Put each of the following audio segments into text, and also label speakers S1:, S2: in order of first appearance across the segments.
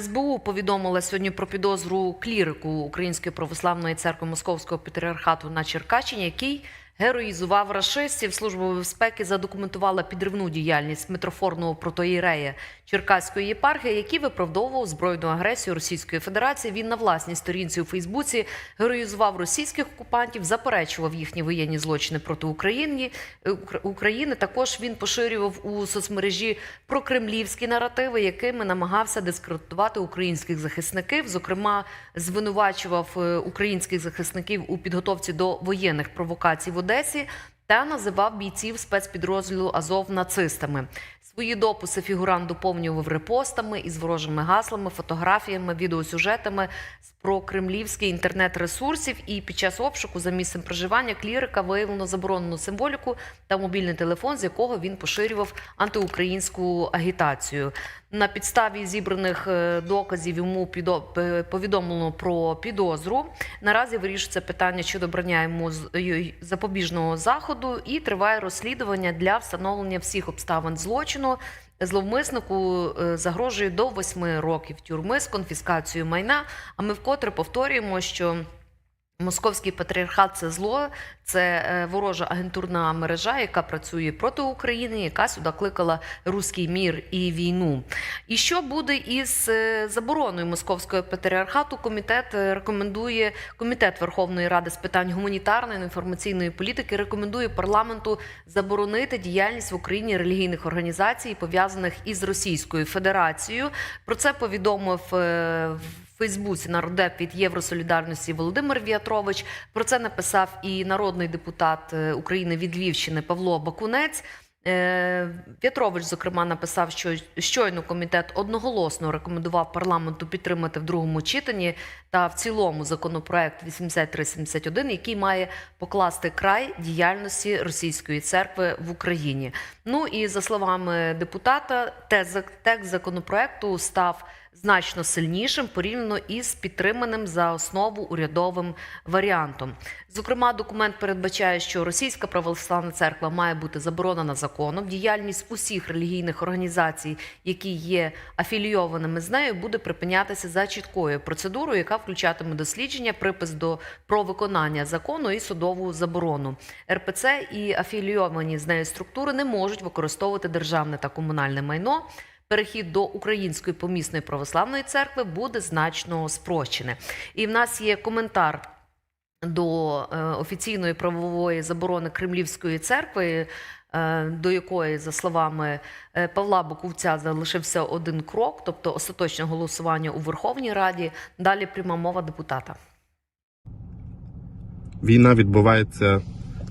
S1: СБУ повідомила сьогодні про підозру клірику Української православної церкви Московського патріархату на Черкащині, який героїзував рашистів. Служба безпеки задокументувала підривну діяльність митрофорного протоїрея Черкаської єпархії, який виправдовував збройну агресію Російської Федерації. Він на власній сторінці у Фейсбуці героїзував російських окупантів, заперечував їхні воєнні злочини проти України. е, України. Також він поширював у соцмережі прокремлівські наративи, якими намагався дискредитувати українських захисників. Зокрема, звинувачував е, українських захисників у підготовці до воєнних провокацій в Одесі та називав бійців спецпідрозділу Азов нацистами. Свої дописи фігурант доповнював репостами із ворожими гаслами, фотографіями, відеосюжетами з прокремлівських інтернет-ресурсів. І під час обшуку за місцем проживання клірика виявлено заборонену символіку та мобільний телефон, з якого він поширював антиукраїнську агітацію. На підставі зібраних е, доказів йому підо- повідомлено про підозру. Наразі вирішується питання щодо обрання йому запобіжного заходу і триває розслідування для встановлення всіх обставин злочину. Зловмиснику е, загрожує до восьми років тюрми з конфіскацією майна. А ми вкотре повторюємо, що Московський патріархат це зло, це е, ворожа агентурна мережа, яка працює проти України, яка сюди кликала руський мір і війну. І що буде із е, забороною московського патріархату? Комітет е, рекомендує комітет Верховної Ради з питань гуманітарної та інформаційної політики рекомендує парламенту заборонити діяльність в Україні релігійних організацій, пов'язаних із Російською Федерацією. Про це повідомив Фейсбуці нардеп від Євросолідарності Володимир В'ятрович. Про це написав і народний депутат е, України від Львівщини Павло Бакунець. Е, В'ятрович, зокрема, написав, що щойно комітет одноголосно рекомендував парламенту підтримати в другому читанні та в цілому законопроект 8371, який має покласти край діяльності російської церкви в Україні. Ну і за словами депутата, текст законопроекту став значно сильнішим порівняно із підтриманим за основу урядовим варіантом. Зокрема, документ передбачає, що Російська православна церква має бути заборонена законом. Діяльність усіх релігійних організацій, які є афілійованими з нею, буде припинятися за чіткою процедурою, яка включатиме дослідження, припис до про виконання закону і судову заборону. РПЦ і афілійовані з нею структури не можуть використовувати державне та комунальне майно перехід до української помісної православної церкви буде значно спрощене. І в нас є коментар. До е, офіційної правової заборони Кремлівської церкви, е, до якої, за словами е, Павла Буковця, залишився один крок, тобто остаточне голосування у Верховній Раді. Далі пряма мова депутата.
S2: Війна відбувається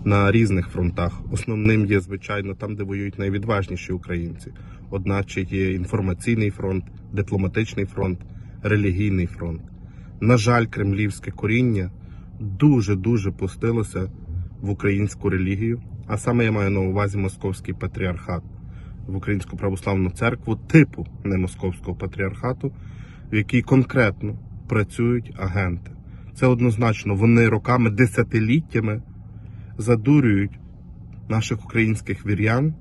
S2: на різних фронтах. Основним є, звичайно, там, де воюють найвідважніші українці. Одначе є інформаційний фронт, дипломатичний фронт, релігійний фронт. На жаль, кремлівське коріння дуже дуже пустилося в українську релігію, а саме я маю на увазі московський патріархат, в українську православну церкву типу не московського патріархату, в якій конкретно працюють агенти. Це однозначно вони роками, десятиліттями задурюють наших українських вірян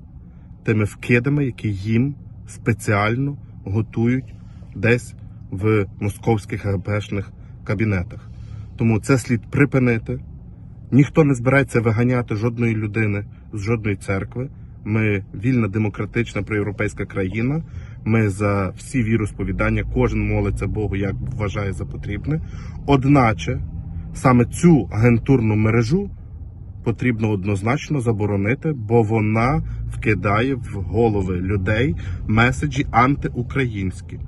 S2: тими вкидами, які їм спеціально готують десь в московських АГПшних кабінетах. Тому це слід припинити. Ніхто не збирається виганяти жодної людини з жодної церкви. Ми вільна, демократична проєвропейська країна. Ми за всі віросповідання, кожен молиться Богу, як вважає за потрібне. Одначе саме цю агентурну мережу потрібно однозначно заборонити, бо вона вкидає в голови людей меседжі антиукраїнські.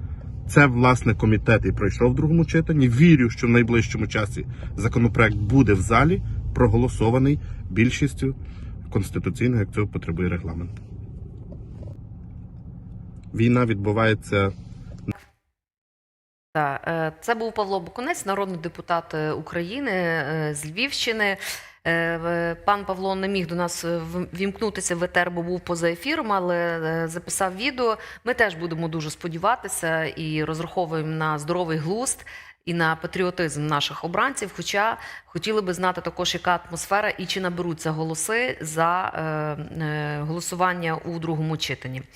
S2: Це власне комітет і пройшов в другому читанні. Вірю, що в найближчому часі законопроект буде в залі проголосований більшістю конституційного, як цього потребує регламент. Війна відбувається
S1: е, це був Павло Бакунець, народний депутат е, України е, з Львівщини. Е, Пан Павло не міг до нас е, вімкнутися в етер, бо був поза ефіром, але е, записав відео. Ми теж будемо дуже сподіватися і розраховуємо на здоровий глузд і на патріотизм наших обранців. Хоча хотіли би знати також, яка атмосфера і чи наберуться голоси за голосування у другому читанні.